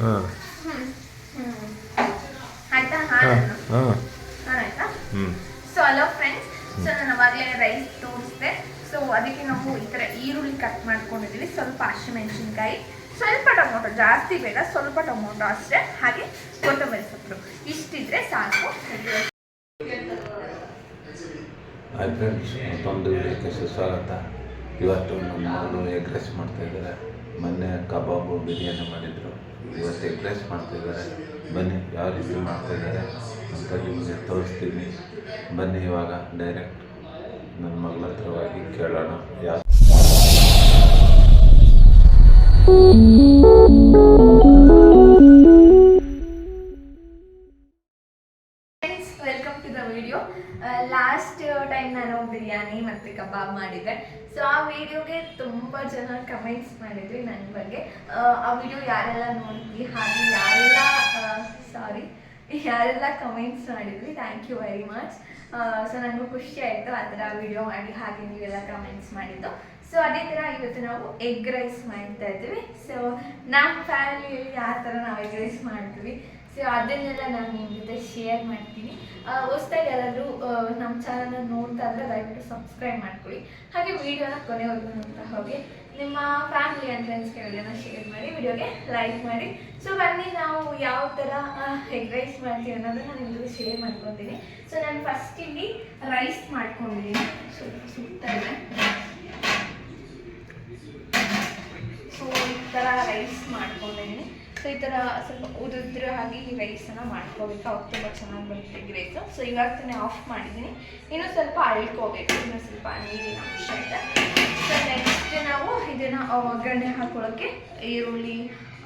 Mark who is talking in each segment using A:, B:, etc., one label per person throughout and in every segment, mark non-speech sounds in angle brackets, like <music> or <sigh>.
A: ಹಾಂ.
B: ಆಯ್ತಾ?
A: ಹಾಂ
B: ಹಾಂ.
A: ಹಾಂ
B: ಆಯ್ತಾ
A: ಹ್ಞೂ
B: ಸೊ ಹಲೋ ಫ್ರೆಂಡ್ಸ್ ಸೊ ನಾನು ಅವಾಗಲೇ ರೈಸ್ ತೋರಿಸ್ದೆ. ಸೊ ಅದಕ್ಕೆ ನಾವು ಈ ಥರ ಈರುಳ್ಳಿ ಕಟ್ ಮಾಡ್ಕೊಂಡಿದ್ದೀವಿ. ಸ್ವಲ್ಪ ಹಸಿಮೆಣಸಿನ್ಕಾಯಿ ಸ್ವಲ್ಪ ಟೊಮೊಟೊ. ಜಾಸ್ತಿ ಬೇಡ ಸ್ವಲ್ಪ ಟೊಮೊಟೊ ಅಷ್ಟೇ. ಹಾಗೆ ಕೊತ್ತಂಬರಿ ಸೊಪ್ಪು. ಇಷ್ಟಿದ್ರೆ ಸಾಕು.
A: ಹಾಯ್ ಫ್ರೆಂಡ್ಸ್ ಮತ್ತೊಂದು ವಿಡಿಯೋಕ್ಕೆ ಸುಸ್ವಾಗತ. ಇವತ್ತು ನಮ್ಮ ಮಗಳು ಎಗ್ ರೈಸ್ ಮಾಡ್ತಾಯಿದ್ದಾರೆ ಮೊನ್ನೆ ಕಬಾಬು ಬಿರಿಯಾನಿ ಮಾಡಿದರು. ಇವತ್ತು ಎಗ್ ರೈಸ್ ಮಾಡ್ತಾಯಿದ್ದಾರೆ ಬನ್ನಿ, ಯಾವ ರೀತಿ ಮಾಡ್ತಾಯಿದ್ದಾರೆ ಅಂತ ನಿಮಗೆ ತೋರಿಸ್ತೀನಿ. ಬನ್ನಿ ಇವಾಗ ಡೈರೆಕ್ಟ್ ನನ್ನ ಮಗಳ ಹತ್ರವಾಗಿ ಕೇಳೋಣ. ಯಾವ
B: ಮಾಡಿದ್ವಿ ನನ್ನ ಬಗ್ಗೆ. ಆ, ಆ ವಿಡಿಯೋ ಯಾರೆಲ್ಲ ನೋಡಿದ್ವಿ ಹಾಗೆ ಯಾರೆಲ್ಲ ಸಾರಿ ಯಾರೆಲ್ಲ ಕಮೆಂಟ್ಸ್ ಮಾಡಿದ್ವಿ thank you very much so ನನಗೂ ಖುಷಿ ಆಯಿತು ಆ ಥರ ವಿಡಿಯೋ ಮಾಡಿ ಹಾಗೆ ನೀವೆಲ್ಲ ಕಮೆಂಟ್ಸ್ ಮಾಡಿದ್ದು. ಸೊ ಅದೇ ಥರ ಇವತ್ತು ನಾವು ಎಗ್ ರೈಸ್ ಮಾಡ್ತಾ ಇದ್ದೀವಿ. ಸೊ ನಮ್ಮ ಫ್ಯಾಮಿಲಿಯಲ್ಲಿ ಯಾವ ಥರ ನಾವು ಎಗ್ ರೈಸ್ ಮಾಡ್ತೀವಿ? ಸೊ ಅದನ್ನೆಲ್ಲ ನಾನು ನಿಮ್ಮ ಜೊತೆ ಶೇರ್ ಮಾಡ್ತೀನಿ. ಹೊಸ್ದಾಗಿ ಯಾರಾದರೂ ನಮ್ಮ ಚಾನಲ್ನ ನೋಡ್ತಾ ಇದ್ರೆ ದಯವಿಟ್ಟು ಸಬ್ಸ್ಕ್ರೈಬ್ ಮಾಡ್ಕೊಳ್ಳಿ. ಹಾಗೆ ವಿಡಿಯೋನ ಕೊನೆವರೆಗೂ ನೋಡ್ತಾ ಹೋಗಿ. ನಿಮ್ಮ ಫ್ಯಾಮಿಲಿ ಅಂಡ್ ಫ್ರೆಂಡ್ಸ್ಗೆ ವಿಡಿಯೋನ ಶೇರ್ ಮಾಡಿ, ವಿಡಿಯೋಗೆ ಲೈಕ್ ಮಾಡಿ. ಸೊ ಬನ್ನಿ ನಾವು ಯಾವ ಥರ ಎಗ್ ರೈಸ್ ಮಾಡ್ತೀವಿ ಅನ್ನೋದನ್ನ ನಾನು ನಿಮಗೆ ಶೇರ್ ಮಾಡ್ಕೊತೀನಿ. ಸೊ ನಾನು ಫಸ್ಟ್ ಇಲ್ಲಿ ರೈಸ್ ಮಾಡ್ಕೊಂಡಿದ್ದೀನಿ. ಸ್ವಲ್ಪ ಸುತ್ತಾ ಇದೆ ಸೊ ಈ ಥರ ರೈಸ್ ಮಾಡ್ಕೊಂಡಿದ್ದೀನಿ. ಸೊ ಈ ಥರ ಸ್ವಲ್ಪ ಉದುದ್ರ ಹಾಗೆ ಈ ರೈಸನ್ನು ಮಾಡ್ಕೋಬೇಕು. ಅವಾಗ ತುಂಬ ಚೆನ್ನಾಗಿ ಬರುತ್ತೆ ಗ್ರೇಸು ರೈಸು ಸೊ ಇವಾಗ ತಾನೇ ಆಫ್ ಮಾಡಿದ್ದೀನಿ. ಇನ್ನೂ ಸ್ವಲ್ಪ ಅಳ್ಕೋಬೇಕು. ಇನ್ನೂ ಸ್ವಲ್ಪ ನೀರಿನ ಅಂಶ ಇದೆ. ಸೊ ನೆಕ್ಸ್ಟ್ ನಾವು ಇದನ್ನು ಒಗ್ಗರಣೆ ಹಾಕೊಳ್ಳೋಕ್ಕೆ ಈರುಳ್ಳಿ,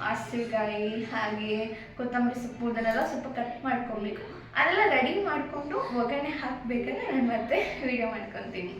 B: ಹಸಿರುಕಾಯಿ, ಹಾಗೆ ಕೊತ್ತಂಬರಿ ಸೊಪ್ಪು ಇದನ್ನೆಲ್ಲ ಸ್ವಲ್ಪ ಕಟ್ ಮಾಡ್ಕೊಬೇಕು. ಅದೆಲ್ಲ ರೆಡಿ ಮಾಡಿಕೊಂಡು ಒಗ್ಗರಣೆ ಹಾಕಬೇಕಂದ್ರೆ ನಾನು ಮತ್ತೆ ವಿಡಿಯೋ ಮಾಡ್ಕೊತೀನಿ.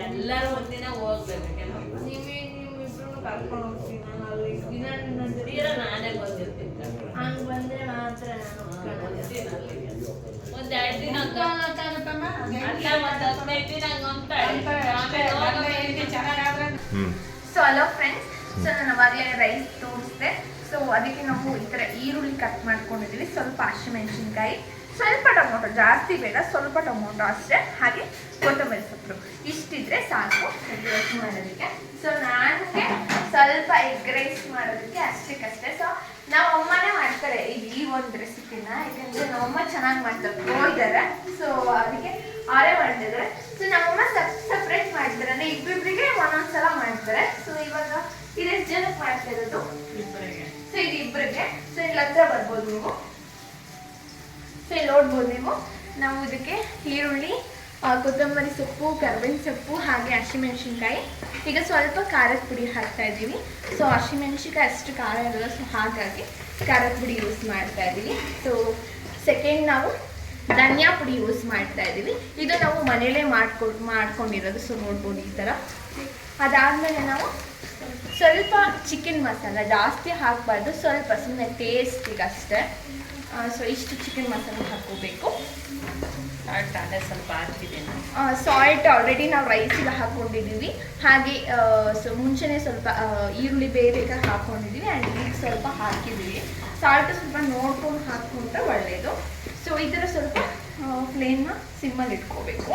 C: ಎಲ್ಲರೂ ಒಂದಿನ ಹೋಗ್ಬೇಕು
B: ನಿಮಗೆ ನಿಮ್ಮಿಬ್ರು ಕರ್ಕೊಂಡು ಹೋಗ್ತೀನಿ ಅಲ್ಲಿ ದಿನ
C: ನಾನೇ ಬಂದಿರ್ತೀನಿ.
B: ಹಂಗೆ ಬಂದರೆ ಮಾತ್ರ ನಾನು.
C: ಒಂದ್ ಎರಡ್ ದಿನ
A: ಹ್ಞೂ
B: ಸೊ ಹಲೋ ಫ್ರೆಂಡ್ಸ್ ಅವಾಗಲೇ ರೈಸ್ ತೋರಿಸ್ದೆ. ಸೊ ಅದಕ್ಕೆ ನಾವು ಈ ಥರ ಈರುಳ್ಳಿ ಕಟ್ ಮಾಡ್ಕೊಂಡಿದ್ದೀವಿ. ಸ್ವಲ್ಪ ಹಸಿಮೆಣಸಿನ್ಕಾಯಿ, ಸ್ವಲ್ಪ ಟೊಮೊಟೊ, ಜಾಸ್ತಿ ಬೇಡ, ಸ್ವಲ್ಪ ಟೊಮೊಟೊ ಅಷ್ಟೇ. ಹಾಗೆ ಕೊತ್ತಂಬರಿ ಸೊಪ್ಪು. ಇಷ್ಟಿದ್ರೆ ಸಾಕು. ಎಗ್ ರೈಸ್ ಮಾಡೋದಕ್ಕೆ. ಸೊ ನನಗೆ ಸ್ವಲ್ಪ ಎಗ್ ರೈಸ್ ಮಾಡೋದಕ್ಕೆ ಅಷ್ಟಕ್ಕಷ್ಟೇ ಸೊ ನಾವು ಅಮ್ಮನೇ ಮಾಡ್ತಾರೆ ಈ ಒಂದು ರೆಸಿಪಿನ ಯಾಕಂದರೆ ನಮ್ಮಮ್ಮ ಚೆನ್ನಾಗಿ ಮಾಡ್ತಾರೆ. ಪ್ರೋ ಇದ್ದಾರೆ ಸೊ ಅದಕ್ಕೆ ಅವರೇ ಮಾಡ್ತಿದ್ದಾರೆ ಸೊ ನಮ್ಮಮ್ಮ ಸಪ್ ಸಪ್ರೇಟ್ ಮಾಡ್ತಾರೆ ಅಂದರೆ ಇಬ್ಬಿಬ್ರಿಗೆ ಒಂದೊಂದು ಸಲ ಮಾಡ್ತಾರೆ ಸೊ ಇವಾಗ ಇದೆಷ್ಟು ಜನಕ್ಕೆ ಮಾಡ್ತಾ ಇರೋದು
C: ಇಬ್ರಿಗೆ.
B: ಸೊ ಇಬ್ಬರಿಗೆ ಸೊ ಇಲ್ಲಿ ಹತ್ರ ಬರ್ಬೋದು ನೀವು. ಸೊ ಇಲ್ಲಿ ನೋಡ್ಬೋದು ನೀವು. ನಾವು ಇದಕ್ಕೆ ಈರುಳ್ಳಿ ಕೊತ್ತಂಬರಿ ಸೊಪ್ಪು, ಕರ್ಬೇವಿನ ಸೊಪ್ಪು, ಹಾಗೆ ಹಸಿಮೆಣಸಿನ್ಕಾಯಿ. ಈಗ ಸ್ವಲ್ಪ ಖಾರದ ಪುಡಿ ಹಾಕ್ತಾ ಇದ್ದೀವಿ ಸೊ ಹಸಿಮೆಣಸಿನ್ಕಾಯಿ ಅಷ್ಟು ಖಾರ ಇರಲ್ಲ. ಸೊ ಹಾಗಾಗಿ ಖಾರದ ಪುಡಿ ಯೂಸ್ ಮಾಡ್ತಾ ಇದ್ದೀವಿ ಸೊ ಸೆಕೆಂಡ್ ನಾವು ಧನಿಯಾ ಪುಡಿ ಯೂಸ್ ಮಾಡ್ತಾ ಇದ್ದೀವಿ. ಇದು ನಾವು ಮನೇಲೇ ಮಾಡ್ಕೊ, ಮಾಡ್ಕೊಂಡಿರೋದು. ಸೊ ನೋಡ್ಬೋದು ಈ ಥರ. ಅದಾದಮೇಲೆ ನಾವು ಸ್ವಲ್ಪ ಚಿಕನ್ ಮಸಾಲ ಜಾಸ್ತಿ ಹಾಕಬಾರ್ದು ಸ್ವಲ್ಪ ಸುಮ್ಮನೆ ಟೇಸ್ಟಿಗೆ ಅಷ್ಟೇ. ಸೊ ಇಷ್ಟು ಚಿಕನ್ ಮಸಾಲ ಹಾಕೋಬೇಕು
C: ಸ್ವಲ್ಪ ಹಾಕಿದ್ದೀನಿ
B: ಸಾಲ್ಟ್ ಆಲ್ರೆಡಿ ನಾವು ರೈಸಿಗೆ ಹಾಕ್ಕೊಂಡಿದ್ದೀವಿ ಹಾಗೆ ಸೊ ಮುಂಚೆನೇ ಸ್ವಲ್ಪ ಈರುಳ್ಳಿ ಬೇರೆ ಹಾಕ್ಕೊಂಡಿದ್ದೀವಿ ಆ್ಯಂಡ್ ಈಗ ಸ್ವಲ್ಪ ಹಾಕಿದ್ದೀವಿ ಸಾಲ್ಟ್ ಸ್ವಲ್ಪ ನೋಡ್ಕೊಂಡು ಹಾಕ್ಕೊಂಡ್ರೆ ಒಳ್ಳೆಯದು ಸೊ ಇದರ ಸ್ವಲ್ಪ ಫ್ಲೇಮ್ನ ಸಿಮ್ಮಲ್ಲಿ ಇಟ್ಕೋಬೇಕು.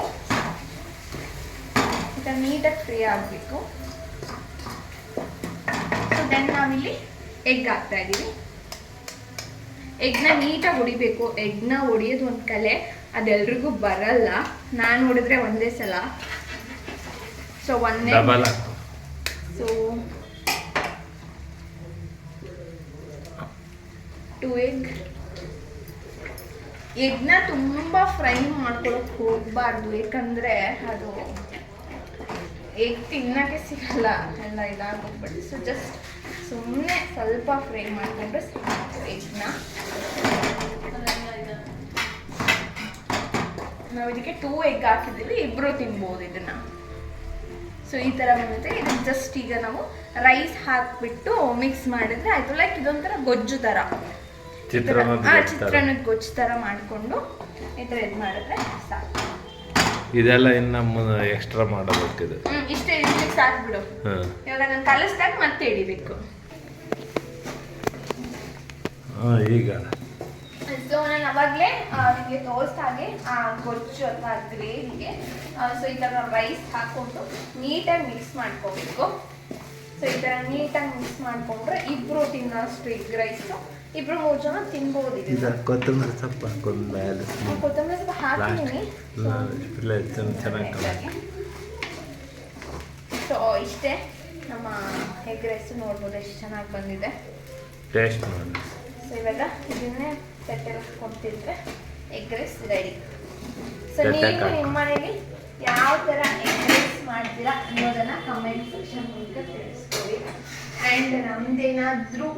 B: ಈಗ ಥರ ನೀಟಾಗಿ ಫ್ರೀ ಆಗಬೇಕು. ದೆನ್ ನಾವಿಲ್ಲಿ ಎಗ್ ಹಾಕ್ತಾ ಇದ್ದೀವಿ ಎಗ್ನ ನೀಟಾಗಿ ಹೊಡಿಬೇಕು. ಎಗ್ನ ಹೊಡಿಯೋದು ಒಂದು ಕಲೆ. ಅದೆಲ್ರಿಗೂ ಬರಲ್ಲ. ನಾನು ಹೊಡೆದ್ರೆ ಒಂದೇ ಸಲ. ಸೊ ಒಂದೇ ಸೊ ಟು ಎಗ್ ಎಗ್ನ ತುಂಬ ಫ್ರೈ ಮಾಡ್ಕೊಳಕ್ ಹೋಗ್ಬಾರ್ದು. ಯಾಕಂದ್ರೆ ಅದು ಎಗ್ ತಿನ್ನಕ್ಕೆ ಸಿಗಲ್ಲ. ಎಲ್ಲ ಇದಾಗೋಗ್ಬಿಟ್ಟು ಸೊ ಜಸ್ಟ್ ಸುಮ್ಮನೆ ಸ್ವಲ್ಪ ಫ್ರೈ ಮಾಡಿಕೊಂಡ್ರೆ ಸಾಕು ಎಗ್ನ. ನಾವು ಇದಕ್ಕೆ ಟೂ ಎಗ್ ಹಾಕಿದ್ದೀವಿ ಇಬ್ಬರು ತಿನ್ಬೋದು ಇದನ್ನ. ಸೊ ಈ ಥರ ಬಂದಿದೆ. ಇದಕ್ಕೆ ಜಸ್ಟ್ ಈಗ ನಾವು ರೈಸ್ ಹಾಕಿಬಿಟ್ಟು ಮಿಕ್ಸ್ ಮಾಡಿದ್ರೆ ಆಯ್ತು. ಲೈಕ್ ಇದೊಂಥರ ಗೊಜ್ಜು ಥರ
A: ಚಿತ್ರಾನ್ನದ
B: ಹಾ,
A: ಗೊಜ್ಜು ಥರ.
B: ಚಿತ್ರಾನ್ನದ ಗೊಜ್ಜು ಥರ ಮಾಡಿಕೊಂಡು ಈ ಥರ ಇದು ಮಾಡಿದ್ರೆ ಸಾಕು.
A: ಇದೆಲ್ಲ ಇನ್ನು ಎಕ್ಸ್ಟ್ರಾ ಮಾಡಬೇಕಿದೆ.
B: ಹ್ಮ್ ಇಷ್ಟೇ ಇದಕ್ಕೆ ಸಾಕು ಬಿಡು.
A: ಹಾಂ.
B: ಇವಾಗ ನಾನು ಕಲಿಸ್ದಾಗ ಮತ್ತೆ ಹಿಡಿಬೇಕು.
A: ಹಾಂ ಈಗ.
B: ಸೊ ನಾನು ಅವಾಗಲೇ ನಿಮಗೆ ತೋರಿಸ್ದ ಹಾಗೆ ಆ ಗೊಜ್ಜು ಅಥವಾ ಗ್ರೇವಿಗೆ ಸೊ ಈ ಥರ ರೈಸ್ ಹಾಕ್ಕೊಂಡು ನೀಟಾಗಿ ಮಿಕ್ಸ್ ಮಾಡ್ಕೋಬೇಕು. ಸೊ ಈ ಥರ ನೀಟಾಗಿ ಮಿಕ್ಸ್ ಮಾಡಿಕೊಂಡ್ರೆ ಇಬ್ಬರು ತಿನ್ನೋಷ್ಟು ಎಗ್ ರೈಸು ಇಬ್ಬರು ಮೂರು ಜನ ತಿನ್ಬೋದು
A: ಇದು ಕೊತ್ತಂಬರಿ ಸೊಪ್ಪು ಹಾಕೊಂಡು ಮೇಲೆ
B: ಕೊತ್ತಂಬರಿ ಸೊಪ್ಪು ಹಾಕಿದ್ದೀನಿ
A: ಚೆನ್ನಾಗಿ ಕಾಣುತ್ತೆ.
B: ಸೊ ಇಷ್ಟೇ. ನಮ್ಮ ಎಗ್ ರೈಸ್ ನೋಡ್ಬೋದು ಎಷ್ಟು ಚೆನ್ನಾಗಿ ಬಂದಿದೆ.
A: ಟೇಸ್ಟ್ ನೋಡಿ.
B: ಸೊ ಇವಾಗ ಇದನ್ನೇ ತಟ್ಟೆ ಕೊಡ್ತಿದ್ರೆ ಎಗ್ ರೈಸ್ ರೆಡಿ ಸೊ ನೀವು. ನಿಮ್ಮ ಮನೇಲಿ ಯಾವ ಥರ ಎಗ್ ರೈಸ್ ಮಾಡ್ತೀರಾ ಅನ್ನೋದನ್ನ ಕಮೆಂಟ್ ಸೆಕ್ಷನ್ ಮೂಲಕ ತಿಳಿಸ್ಕೊಡಿ. ಆ್ಯಂಡ್ ನಮ್ದೇನಾದರೂ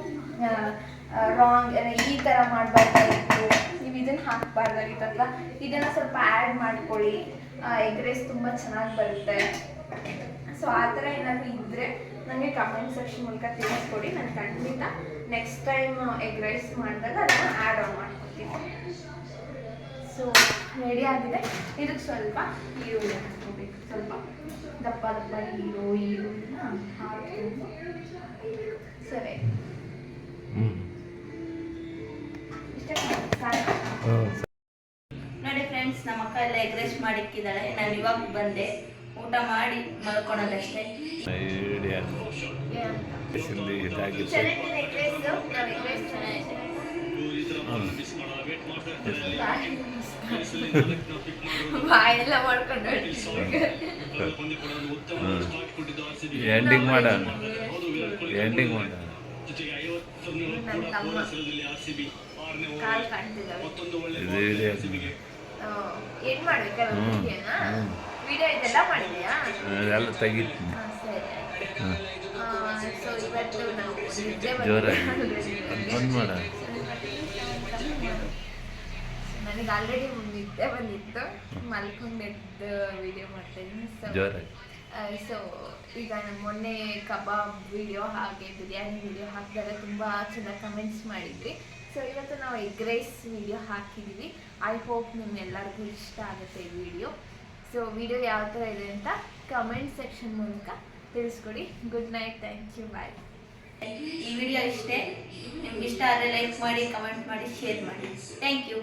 B: ರಾಂಗ್ ಈ ಥರ ಮಾಡಬಾರ್ದಾಗಿತ್ತು ನೀವು ಇದನ್ನು ಹಾಕಬಾರ್ದಾಗಿತ್ತು ಇದನ್ನು ಸ್ವಲ್ಪ ಆ್ಯಡ್ ಮಾಡ್ಕೊಳ್ಳಿ. ಎಗ್ ರೈಸ್ ತುಂಬ ಚೆನ್ನಾಗಿ ಬರುತ್ತೆ. ಸೊ ಆ ಥರ ಏನಾದರೂ ಇದ್ದರೆ ನನಗೆ ಕಮೆಂಟ್ ಸೆಕ್ಷನ್ ಮೂಲಕ ತಿಳಿಸ್ಕೊಡಿ. ನಾನು ಖಂಡಿತ ನೆಕ್ಸ್ಟ್ ಟೈಮ್ ಎಗ್ ರೈಸ್ ಮಾಡಿದಾಗ ಅದನ್ನು ಆ್ಯಡ್ ಆನ್ ಮಾಡ್ಕೊತೀನಿ ಸೊ ರೆಡಿ ಆಗಿದೆ? ಇದಕ್ಕೆ ಸ್ವಲ್ಪ ಈರುಳ್ಳಿ ಹಾಕ್ಕೋಬೇಕು. ಸ್ವಲ್ಪ ದಪ್ಪ ದಪ್ಪ ಈರು ಈರುಳ್ಳಿನ ಹಾಕಿ ಸರಿ.
C: ನೋಡಿ ಫ್ರೆಂಡ್ಸ್ ನಮ್ಮ ಅಕ್ಕ ಎಲ್ಲ ಎಗ್ ರೈಸ್ ಮಾಡಿಕ್ಕಿದ್ದಾಳೆ. ನಾನು ಇವಾಗ ಬಂದೆ. ಊಟ ಮಾಡಿ ಮಲ್ಕೊಳೋದಷ್ಟೇ.
B: ಬಾಯೆಲ್ಲ ಮಾಡ್ಕೊಂಡು
A: ಎಂಡಿಂಗ್ ಮಾಡ. ಎಂಡಿಂಗ್ ಮಾಡ.
B: ಕಾಲು ಕಾಣ್ತಿದ್ದಾವೆ
A: ಇದು
B: ಆ, ಏನ್ ಮಾಡ್ಬೇಕಲ್ಲ
A: ಹ್ಮ್.
B: ವಿಡಿಯೋನ? ವಿಡಿಯೋ ಇದೆಲ್ಲ ಮಾಡಿದ್ಯಾ?
A: ಅದೆಲ್ಲ ತೆಗಿತೀನಿ.
B: ಹಾ, ಸರಿ.
A: ಹಾಂ.
B: ಸೊ ಇವತ್ತು ನಾವು ನಿದ್ದೆ
A: ಜೋರಾಗಿ. <laughs> ಬಂದ್ ಮಾಡ.
B: ನನಗೆ ಆಲ್ರೆಡಿ ನಿದ್ದೆ ಬಂದಿತ್ತು. ಮಲ್ಕೊಂಡೆದ್ದು ವಿಡಿಯೋ ಮಾಡ್ತಾ ಇದ್ದೀನಿ ಸೊ ಸೊ ಈಗ ನಾನು ಮೊನ್ನೆ ಕಬಾಬ್ ವಿಡಿಯೋ ಹಾಗೆ ಬಿರಿಯಾನಿ ವಿಡಿಯೋ ಹಾಕಿದಾಗ ತುಂಬಾ ಚೆನ್ನಾಗಿ ಕಮೆಂಟ್ಸ್ ಮಾಡಿದ್ರಿ. ಸೊ ಇವತ್ತು ನಾವು ಎಗ್ ರೈಸ್ ವಿಡಿಯೋ ಹಾಕಿದ್ದೀವಿ ಐ ಹೋಪ್ ನಿಮ್ಗೆಲ್ಲರಿಗೂ ಇಷ್ಟ ಆಗುತ್ತೆ ಈ ವಿಡಿಯೋ ಸೊ ವಿಡಿಯೋ ಯಾವ ಥರ ಇದೆ ಅಂತ ಕಮೆಂಟ್ ಸೆಕ್ಷನ್ ಮೂಲಕ ತಿಳಿಸ್ಕೊಡಿ. Good night thank you bye
C: ಈ ವಿಡಿಯೋ ಇಷ್ಟೇ ನಿಮ್ಗೆ ಇಷ್ಟ ಆದರೆ ಲೈಕ್ ಮಾಡಿ ಕಮೆಂಟ್ ಮಾಡಿ ಶೇರ್ ಮಾಡಿ. Thank you